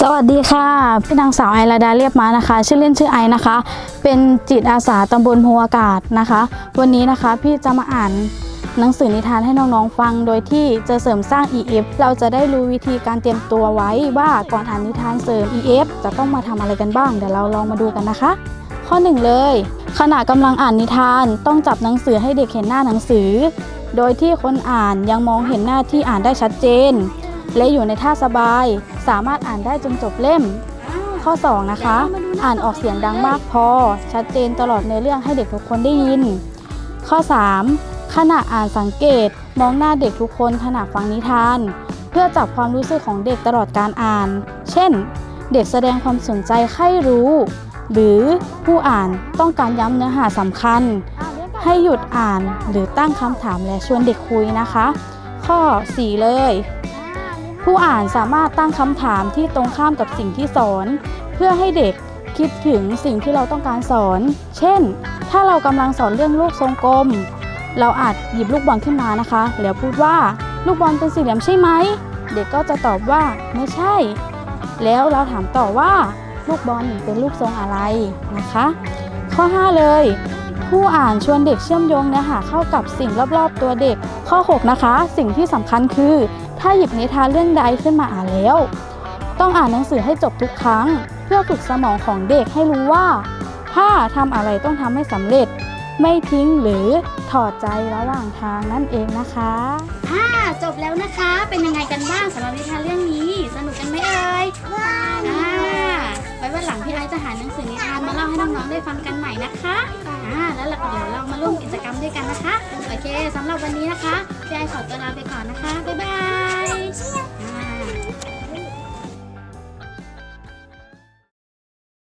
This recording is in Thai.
สวัสดีค่ะ พี่นางสาวไอราดาเรียบมานะคะ ชื่อเล่นชื่อไอนะคะ เป็นจิตอาสาตำบลโพอากาศนะคะ วันนี้นะคะพี่จะมาอ่านหนังสือนิทานให้น้องๆฟัง โดยที่จะเสริมสร้าง EF เราจะได้รู้วิธีการเตรียมตัวไว้ว่าก่อนอ่านนิทานเสริม EF จะต้องมาทำอะไรกันบ้าง เดี๋ยวเราลองมาดูกันนะคะ ข้อ 1 เลย ขณะกำลังอ่านนิทานต้องจับหนังสือให้เด็กเห็นหน้าหนังสือ โดยที่คนอ่านยังมองเห็นหน้าที่อ่านได้ชัดเจน และอยู่ในท่าสบาย สามารถอ่านได้จนจบเล่ม ข้อ 2 นะคะ อ่านออกเสียงดังมากพอ ชัดเจนตลอดในเรื่องให้เด็กทุกคนได้ยิน ข้อ 3 ขณะอ่านสังเกตมองหน้าเด็กทุกคนขณะฟังนิทาน เพื่อจับความรู้สึกของเด็กตลอดการอ่าน เช่น เด็กแสดงความสนใจใคร่รู้ หรือผู้อ่านต้องการย้ำเนื้อหาสำคัญ ให้หยุดอ่านหรือตั้งคำถามและชวนเด็กคุยนะคะ ข้อ 4 เลย ผู้อ่านสามารถตั้งคำถามที่ตรงข้ามกับสิ่งที่สอน เพื่อให้เด็กคิดถึงสิ่งที่เราต้องการสอน เช่น ถ้าเรากำลังสอนเรื่องลูกทรงกลม เราอาจหยิบลูกบอลขึ้นมานะคะ แล้วพูดว่าลูกบอลเป็นสี่เหลี่ยมใช่ไหม เด็กก็จะตอบว่าไม่ใช่ แล้วเราถามต่อว่าลูกบอลเป็นรูปทรงอะไรนะคะ ข้อ 5 เลย ผู้อ่านชวนเด็กเชื่อมโยงเนื้อหาเข้ากับสิ่งรอบๆ ตัวเด็ก ข้อ 6 นะคะ สิ่งที่สำคัญคือ ถ้าหยิบนิทานเรื่องใดขึ้นมาอ่านแล้ว ต้องอ่านหนังสือให้จบทุกครั้ง เพื่อฝึกสมองของเด็กให้รู้ว่า ถ้าทำอะไรต้องทำให้สำเร็จ ไม่ทิ้งหรือถอดใจระหว่างทางนั่นเองนะคะอ่าจบแล้วนะคะ เป็นยังไงกันบ้างสำหรับนิทานเรื่องนี้ สนุกกันไหมเอ่ยอ่าไว้วันหลังพี่ไอซ์จะหาหนังสือนิทานมาเล่าให้น้องๆได้ฟังกันใหม่นะคะ ด้วยกันนะคะ โอเคสำหรับวันนี้นะคะพี่ไอขอตัวลาไปก่อนนะคะ บ๊ายบาย